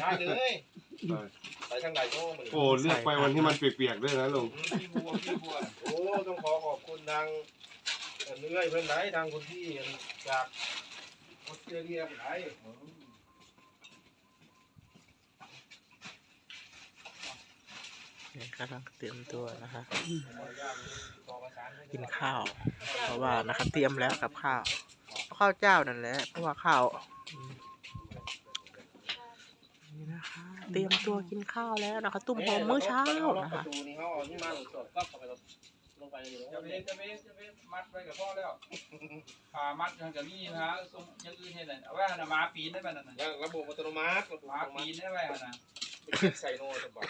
ได้เลยไปไปทางใดโน้มันโอ้เลือกไปวันที่มันเปียกๆด้วยนะลุงพี่บัวพี่บัวโอ้ต้องขอขอบคุณทางเอ่อเนื่อยเพื่อนไหนทางคุณพี่จากออสเตรเลียไหนนี่กำลังเตรียมตัวนะคะกินข้าว เพราะว่านะคะเตรียมแล้วกับข้าว ข้าวเจ้านั่นแหละเพราะว่าข้าวอืมนี่นะคะ เตรียมตัวกินข้าวแล้วนะคะ ตุ้มโฮมมื้อเช้านะคะประตูนี่เขาเอานี่มาสดก็เข้าไปลงไปเลยจะเว้จะเว้จะเว้มัดไว้กับพ่อแล้วขามัดทางกับนี่นะฮะทรงยังอื่นเห็นเลยเอาไว้หั่นะมาปีนได้ไหมนั่นน่ะยังระบบอัตโนมัติระบบหอัมาปีนได้ไหมหั่นะใส่โน่สบาย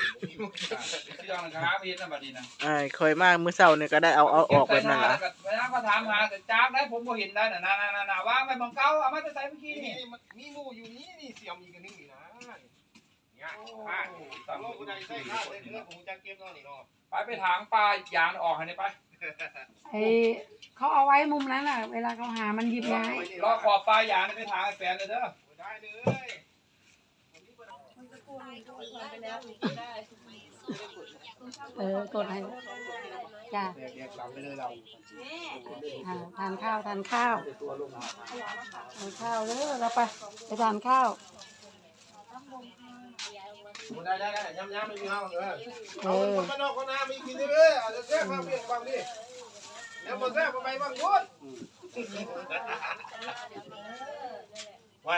เชื่องนะครับเห็นนะบัดนี้นะไอ้เคยมากมื้อเช้าเนี่ยก็ได้เอาเอาออกแบบนั้นละละเวลาเขาถามหาแต่จากได้ผมบ่เห็นได้น่ะน่ะน่ะน่ะว่างไปมองเก้าเอามาจะใส่เมื่อกี้นี่นี่มีมูอยู่นี่นี่เสียมอีกันนึงนี่นะเนี่ย โอ้ ผ้า ตามโลกผู้ใดใส่ข้าวใส่เนื้อผมจะเก็บเนาะนี่เนาะไปไปถางปลายางออกให้ได้ไปไอเขาเอาไว้มุมนั้นอะ เวลาเขาหามันหยิบง่ายรอขอบปลายางนี่ไปถางให้แฟนเลยเด้อได้เลยเออกดให้จ้าแยกๆตามไปเลยเราอ่าทานข้าวทานข้าวทานข้าวเด้อเราไปไปทานข้าว ได้ได้ได้ย้ำย้ำไม่มีห้องเลยเอาคนมานอกคนนามีกินเลยอาจจะแซ่บมากเพียงบางดิแล้วมาแซ่บไปบางยุดไว้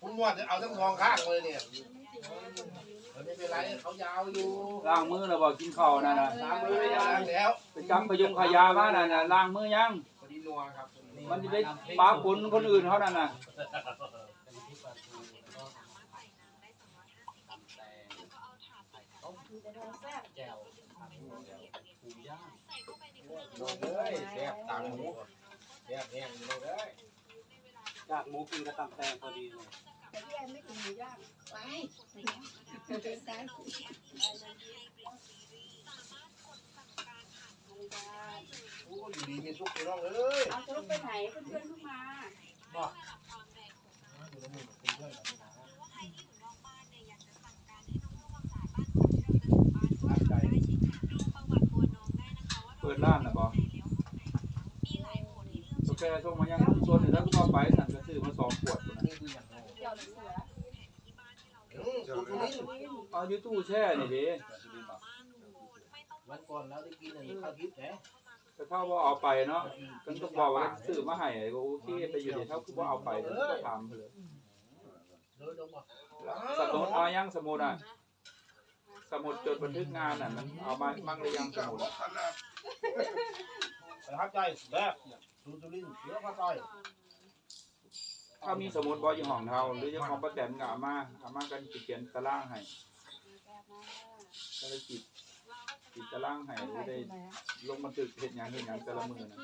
คุณมวดจะเอาทั้งสองข้างเลยเนี่ยไม่เป็นไรเขายาวอยู่ล้างมือแล้วบ่กินข้าวนั่นน่ะล้างมือไม่ยาวแล้วไปจับพยุงขยามานั่นน่ะล้างมือยังพอดีนัวครับมันจะไปปาปนคนอื่นเขานั่นน่ะ แซ่บแจ่วผู้ยากได้เลยแซ่บต่างหมูแซ่บแห้งเลยจากหมูกินกระตำแตงพอดีเลยโอ้อยู่ดีมีซุปพี่น้องเอ้ยเอาจะไปไหนเพื่อนเพิ่งมาอยู่ในมือเป็นเพื่อนกันนะตั้งใจ เปิดร้านน่ะบ่โอเคส่งมายังส่วนหนึ่งแล้วก็เอาไปสั่งก็ซื้อมาสองขวดพุ่นน่ะนี่คืออย่างไรอืมซุปนี้เอาอยู่ตู้แช่นี่ดิวันก่อนเราได้กินอันนี้ข้าวทิพย์แหมแต่ถ้าว่าเอาไปเนาะกันก็บอกว่าซื้อมาให้ก็โอเคไปอยู่ในเท่าคือว่าเอาไปก็ถามเลยเดินลงมาสมุดเอายังสมุดอะ สมุดจดบันทึกงานอะมันเอามามั่งหรือยังสมุดอะประทับใจแบบดูจุลินเสือพระต้อยถ้ามีสมุดบอยู่ห้องเฮาหรือจะของประแตนก็เอามาเอามากันสิเขียนตารางให้ก็เลยจิตจิตตารางให้หรือได้ลงบันทึกเฮ็ดหยังเฮ็ดหยังแต่ละมื้อนะ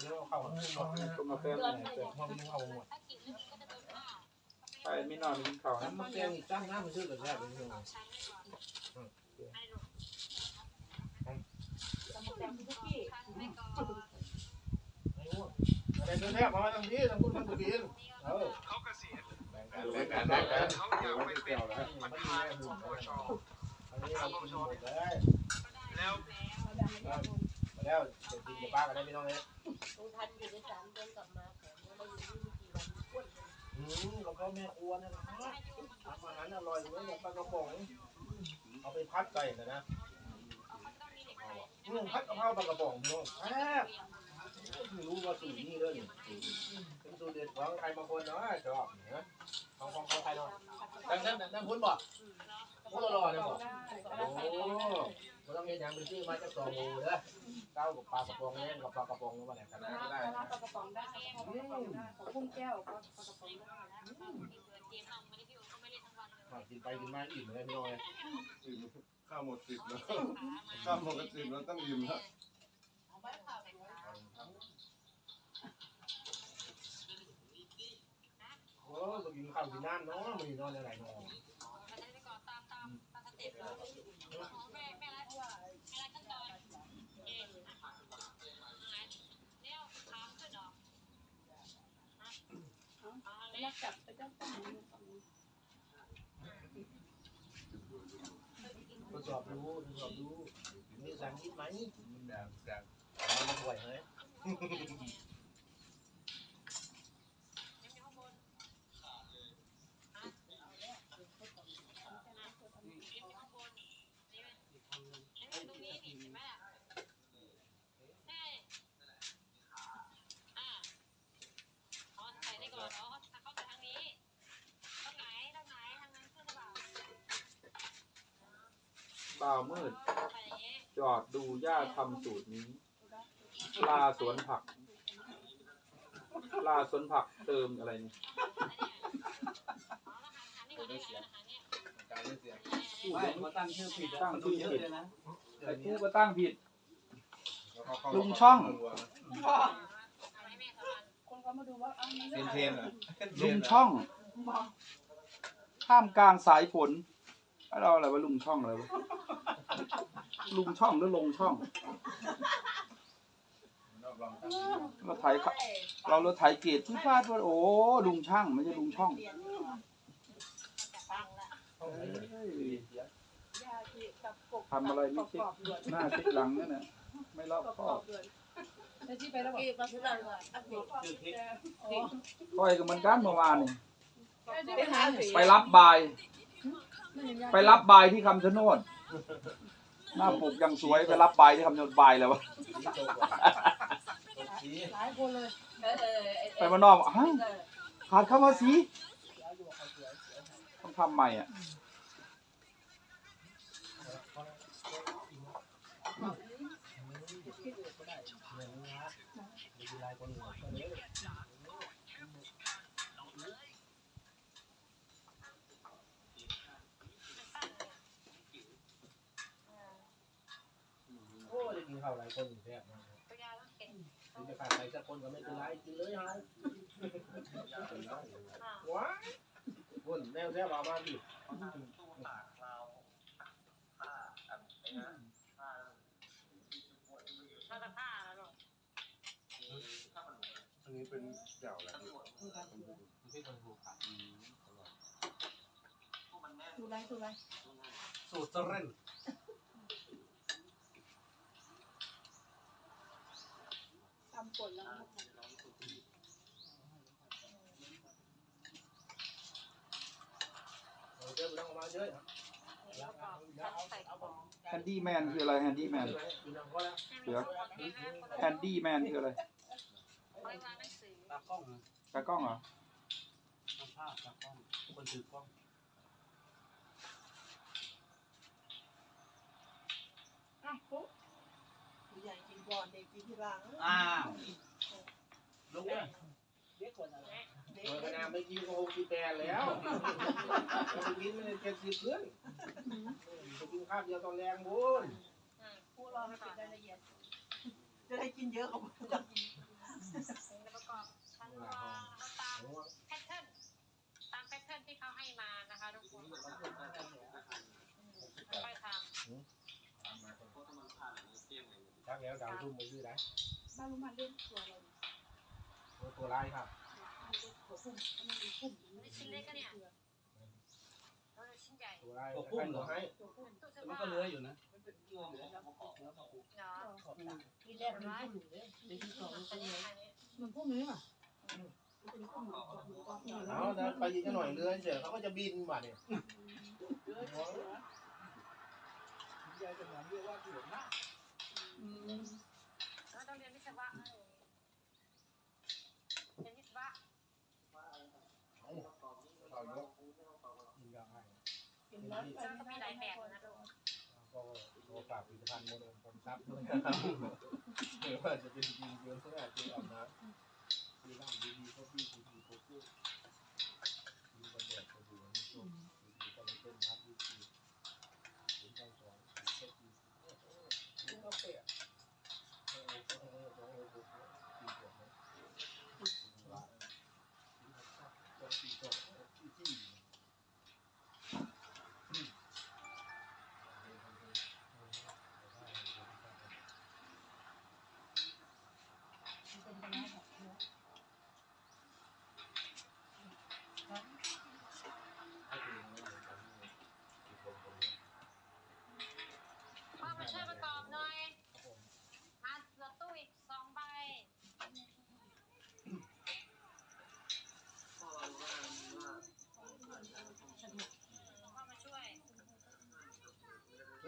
เดี๋ยวเข้าห้องนอนต้มกาแฟมาให้เสร็จห้องนึงเอาหมด ไปไม่นอนไม่กินข้าวนะน้ำมันแกงอีกจ้างน้ำมันชื่อแบบแรกเป็นยังไงเป็นตัวแรกมาทางนี้ทางคุณมันกินเออเขาเกษียณแบ่งกันแบ่งกันเขาอยากไปเป็นมันมีแม่บุญอันนี้เรากินหมดเลยแล้วมาแล้วจะกินกับป้ากันได้ไม่ต้องเลยลุงทันอยู่ในสามเดือนกลับมาแต่ไม่ได้อยู่ที่กี่วัน อืม แล้วก็แม่ครัวนะครับทำอาหารอร่อยเหมือนกับปลากระป๋องเอาไปพัดไก่นะนะอืมพัดกะเพราปลากระป๋องพี่น้องแซ่บไม่รู้ว่าสูตรนี้เลยเป็นสูตรเด็ดของใครบางคนเนาะชอบนะของของของใครเนาะนั่นนั่นนั่นคุณบอกคุณรอๆเนี่ยบอกโอ้ ไม่ต้องเห็นอย่างเป็นชื่อมาจากสองงูเด้อเก้ากับปลากระป๋องเนี่ยกับปลากระป๋องนี่มาไหนกันนะก็ได้ปลากระป๋องได้ปลากระป๋องได้กุ้งแก้วปลากระป๋องได้อะกินไปกินมาอิ่มเลยพี่น้องเลยข้าวหมดสิบแล้วข้าวหมดกันสิบแล้วต้องอิ่มแล้วโอ้ยกินข้าวกินน้ำเนาะมันนอนอะไรเนาะ มรักลับไปจับต้องหนูฝั่งนี้ทดสอบดูทดสอบดูมีสังคิดไหมแบบแบบมันห่วยไหม บ่าวมืด จอดดู ย่าทำสูตรนี้ ปลาสวนผัก ปลาสวนผักเติมอะไรนี่การไม่เสียไม่เขาตั้งชื่อผิดตั้งชื่อผิดนะไอ้กูก็ตั้งผิด ลุงช่องเขามาดูว่าเอ้ามันเป็นเทนเหรอลุงช่อง ท่ามกลางสายฝนเราอะไรวะลุงช่องอะไรวะ ลุงช่องหรือลงช่อง เราถ่ายเราเราถ่ายเกตที่พลาดว่าโอ้ลุงช่างไม่ใช่ลุงช่องทำอะไรไม่คิดหน้าคิดหลังนั่นน่ะไม่รอบคอบแล้วที่ไปแล้วบอกก้อยก็เหมือนกันเมื่อวานนี่ไปหาสีไปรับบาย ไปรับบายที่คำชะโนด หน้าปกยังสวยไปรับบายที่คำชะโนดบายแล้ววะหลายคนเลยไปมานอกฮะขาดเข้ามาสีต้องทำใหม่อะโข้าวหลายคนอยู่แท้นะถึงจะขาดใครสักคนก็ไม่เป็นไรกินเลยเฮาว้าคนแนวแท้บามาดิอันนี้เป็นเจ้าอะไรพี่ดูไรดูไรสูตรเสร็จ ทำผลแล้วเราเจอต้องมาเยอะแฮนดี้แมนคืออะไรแฮนดี้แมนเดี๋ยวแฮนดี้แมนคืออะไรตากล้องนะตากล้องเหรอทำภาพตากล้องคนถือกล้องอะปุ๊บผู้ใหญ่ กินก่อนเด็กกินทีหลังอ้าวลุงเนี่ยเมื่อนานไม่กินก็หกสิบแปดแล้วไปกินมันเจ็ดสิบเพื่อนไปกินข้าวเดียวตอนแรงบุญผู้รอให้ปิดรายละเอียด จะได้กินเยอะกว่าจะกินแพทเทิร์นตามแพทเทิร์นที่เขาให้มานะคะทุกคนค่อยๆท ชักแล้วดาวทุ่มมาซื้อได้บ้านรู้มันเล่นตัวเราตัวร้ายครับหัวพุ่มมันมีพุ่มำนี่ชิ้นเล็กก็เนี่ยเราจะชิ้นใหญ่ตัวร้ายให้ตัวให้ตัวพุ่มตู้เสื้อมันผ้าก็เลื้อยอยู่นะเนาะทีแรกมันพุ่มอยู่เลยเดี๋ยวที่สองมันก็เลยมันพวกนี้ป่ะเป็นพุ่มอยู่อยู่กองอยู่เอาแต่ไปยิงกันหน่อยเรือเฉยเขาก็จะบินมาเนี่ยเรา ต้องเรียนวิศวะเรียนวิศวะเขายกยิงยาให้เป็นน้ำไปแล้วก็มีหลายแบบนะทุกคนก็โทรฝากผลิตภัณฑ์โมโนคนซับด้วยนะครับไม่ว่าจะเป็นยิงเกลือเสื้อเจลอาบน้ำดีบ้างดีดีก็ดีดีดีก็ดีดีก็แดดก็ดีนี่ช่วงดีดีก็ไม่เป็นนัดดีดี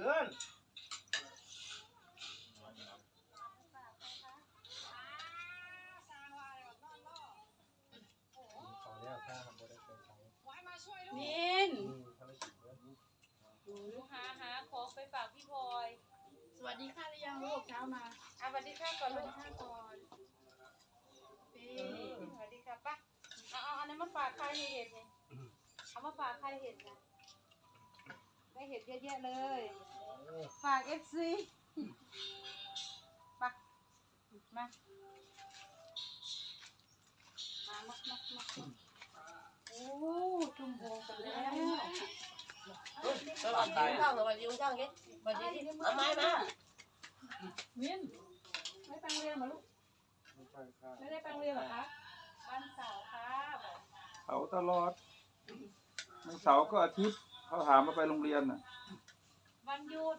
กินี่นินติลูกค้าหาของไปฝากพี่พลอยสวัสดีค่ะหรืยังลูกเช้ามาอาสวัสดีค่ะก่อนสวัสลูดีกค่ะก่อนสวัสดีค่ะป้าเอาเอาอันนั้มาฝากใครเห็นไหมเอามาฝากใครเห็นนะ ได้เห็ดเยอะแยะเลย ฝากเอฟซีปะมา มามามามาโอ้จุ่มโบกันแล้วสวัสดีคุณช่างสวัสดีคุณช่างเงี้ยสวัสดีที่เอาไม้มามินไม่ไปโรงเรียนเหรอลูก ไม่ใช่ค่ะไม่ได้ไปโรงเรียนเหรอคะวันเสาร์ค่ะบอกเขาตลอดไม่เสาร์ก็อาทิตย์ เขาถามมาไปโรงเรียนน่ะวันหยุด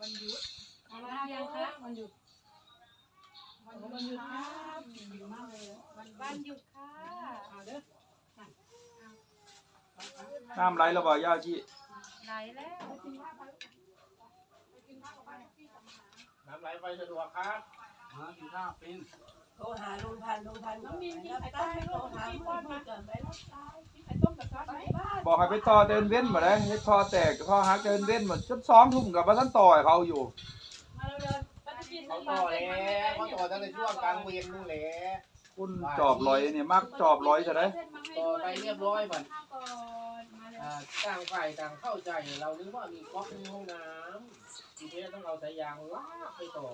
วันหยุดเอาละยังคะวันหยุดวันหยุดวันหยุดครับดีมากเลยวันวันหยุดค่ะเอาเด้อน้ำไหลระบายย่าจีไหนแล้วน้ำไหลไฟสะดวกครับมากินข้าวเป็น โทรหาลุงพันลุงพันน้องมินกินรับไข่ต้มไหมโทรหากินเพื่ออนเพื่มาอนก่อนไปรับกินไข่ต้มกับซอสไหมบอกให้ไปต่อเดินเว้นหมดเลยเฮ็ดท่อแตกท่อฮักเดินเว้นหมดจนสองทุ่มกับว่าท่านต่อยเขาอยู่มาเร็วๆปฏิทินเขาต่อแล้วเขาต่อตั้งแต่ช่วงกลางเวรนู่นแหละคุณจอบลอยเนี่ยมักจอบลอยจะได้ต่อไปเรียบร้อยบัดต่างฝ่ายต่างเข้าใจเรานึกว่ามีก๊อกในห้องน้ำทีนี้ต้องเอาสายยางลากไปต่อ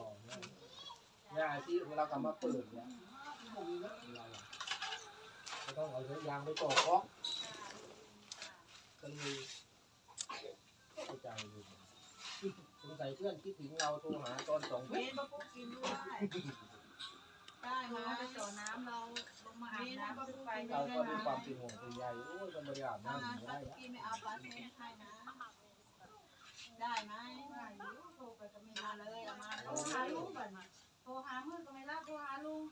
นะยาที่เรากลับมาเปิดเนี่ยไม่มีนะอะไรอะก็ต้องเอาสายยางไปต่อก๊อกก็เลยเข้าใจอยู่สงสัยเพื่อนคิดถึงเราโทรหาตอนสองทุ่เมมนมาปุ๊บกินด้วยได้มาไปต่อน้ำเราลงมาอาบน้ำขึ้นไปเราก็ด้วยความเป็นห่วงเป็นใยโอ้ยมันบริอาบถ้าน้ำอยู่ถ้าได้ปุ๊บละกินไม่เอาปลาเส้นให้นะ ได้ไหมโทรไปก็ไม่มารับเลยเอามาโทรหาลุงก่อนโท รหามือก็ไม่รับโทรหาลุง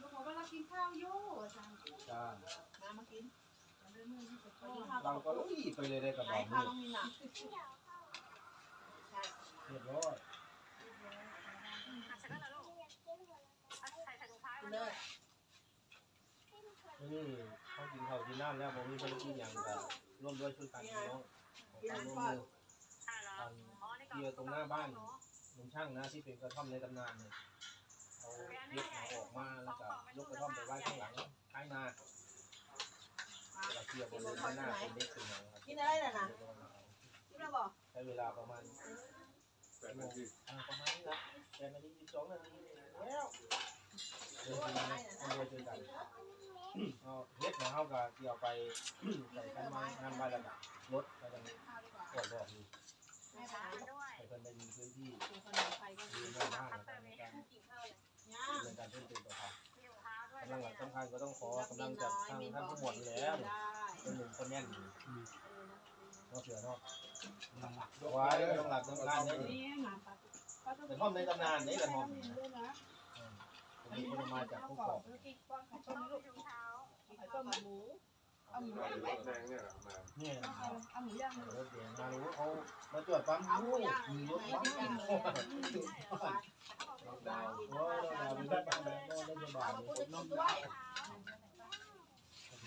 ลุงบอกว่าเรากินข้าวอยู่อาจารย์จ้ามามากินเรื่องมือที่จะมาโทรกินข้าวเราก็ลุยไปเลยได้กับไหนเราข้าวเนี่ยต้องมีหนักเรียบร้อยเสร็จแล้วเหรอลูกใส่ใส่ถุงเท้าเลยนี่เขากินข้าวกินน้ำแล้วผมมีภารกิจอย่างก็ร่วมด้วยช่วยกันพี่น้องขอความร่วมมืออ่าเหรอทางเกียร์ตรงหน้าบ้าน ลุงช่างนะที่เป็นกระท่อมในตำนานเนี่ยเอายกเอาออกมาแล้วก็ยกกระท่อมไปไว้ข้างหลังท้ายนาแล้วก็เกียร์บนเลยหน้าเป็นเด็กเป็นอย่างครับกินอะไรน่ะนะกินแล้วบอกใช้เวลาประมาณแปดนาทีอ่าประมาณนี้ละแปดนาทีสิบสองนาทีแล้วเดินทางมาเอาเจอกันเอาเฮ็ดนะเขาก็เกี่ยวไปใส่กันมางานไว้แล้วก็รถแล้วก็กดบอกอยู่ แม่ถามด้วยให้เพิ่นได้มีพื้นที่กินขนมไทยก็มีดีหน้าบ้านพัตในการในการกินข้าวเลยย่าดำเนินการเพิ่มเติมต่อไปมีถุงเท้าด้วยกำลังหลักสำคัญก็ต้องขอกำลังจากทางท่านผู้หมวดอยู่แล้วเป็นหนึ่งคนแน่นอยู่นอกเสือนอกไว้กำลังหลักสำคัญเนี่ยนี่เป็นห้องในตำนานนี่แหละห้องผมมีคนมาจากผู้กองต้องมีถุงเท้าไข่ต้มหมู เอาหมูแดงเนี่ยมาเนี่ยเอาหมูย่างรถเก๋งมารู้เขามาตรวจปั๊มรู้มีรถปั๊มที่โย่างเลยอ้ดาวโอ้ดาวมีได้ปั๊มแล้วได้ยาบาลผมน้ำด้ว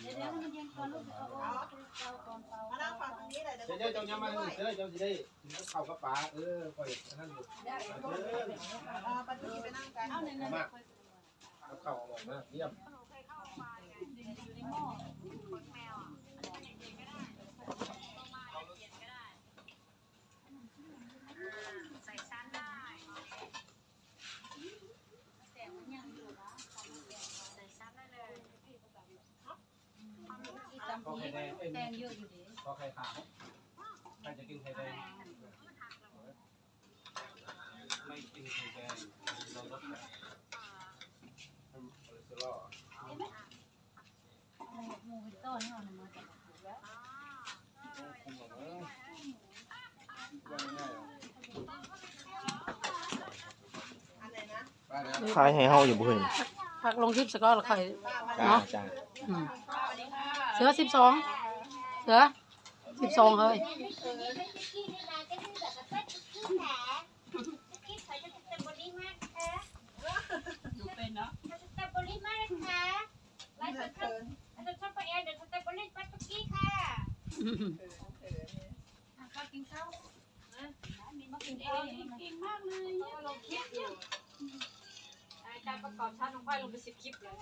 เดี๋ยวเดี๋ยวมันเย็นก่อนลูกเอาเอาก่อนเอามานั่งฟังตรงนี้เลยเดี๋ยวเดี๋ยวเจ้าจะมาเดี๋ยวเจ้าจะได้เข้ากับป๋าเออคอยนั่นอยู่ได้เออเออปฏิทินไปนั่งกันเอาหนึ่งมากกับเข้าออกมาเยี่ยมหนูเคยเข้าโรงพยาบาลไงอยู่ในหม้อขนแมวอะอันนี้เด็กๆก็ได้ต้องมาเด็กๆก็ได้ใส่ชั้นได้แต่มันยังอ ก็ไข่แดงเอ้ยแดงเยอะอยู่ดิก็ไข่ขาวใครจะกินไข่แดง ไม่กินไข่แดงเราลดแบบคอเลสเตอรอล หมูต้นเขาเนี่ยมาจากคุมออกมาว่าง่ายๆอะอันไหนนะป้านะขายให้เฮาอยู่บ่เห็นพักลงคลิปสก็ละไข่จ้าเนาะจ้าอืมเสือสิบสองเสือสิบสองเฮ้ย กาปรประกอบชาติของควายลงไปสิบคลิปเลย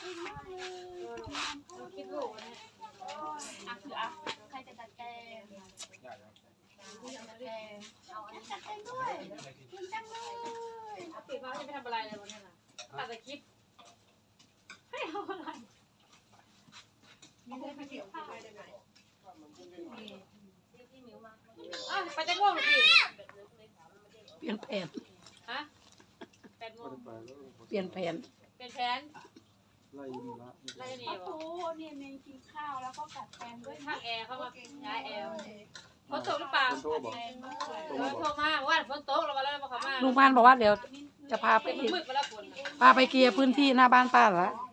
เก่งมกเลยคลิปลูกนะอะคืออะใครจะจัดแกงเอาอันจัดแกงด้วยเกิงจังเลยเอาปิดมาจะไปทำอะไรเลยวันนี้ล่ะตัดคลิป ได้ไปเกี่ยวข้าวได้ไหมอะไปจะง่วงพี่เปลี่ยนแผน ฮะแปดโมงไปแล้วเปลี่ยนแผน เป็นแผนไล่ยิงละไล่หนีโอ้บ่โหเนี่ยเมงกินข้าวแล้วก็กัดแกงด้วยทางแอร์เข้ามาย้ายแอร์ฝนตกหรือเปล่าคนโทรบอกแกงด้วยเออโทรมาว่าฝนตกเรามาแล้วมาเขามาลุงพานบอกว่าเดี๋ยวจะพาไปมันมืดไปแล้วฝนพาไปเคลียร์พื้นที่หน้าบ้านป้าละอ๋อ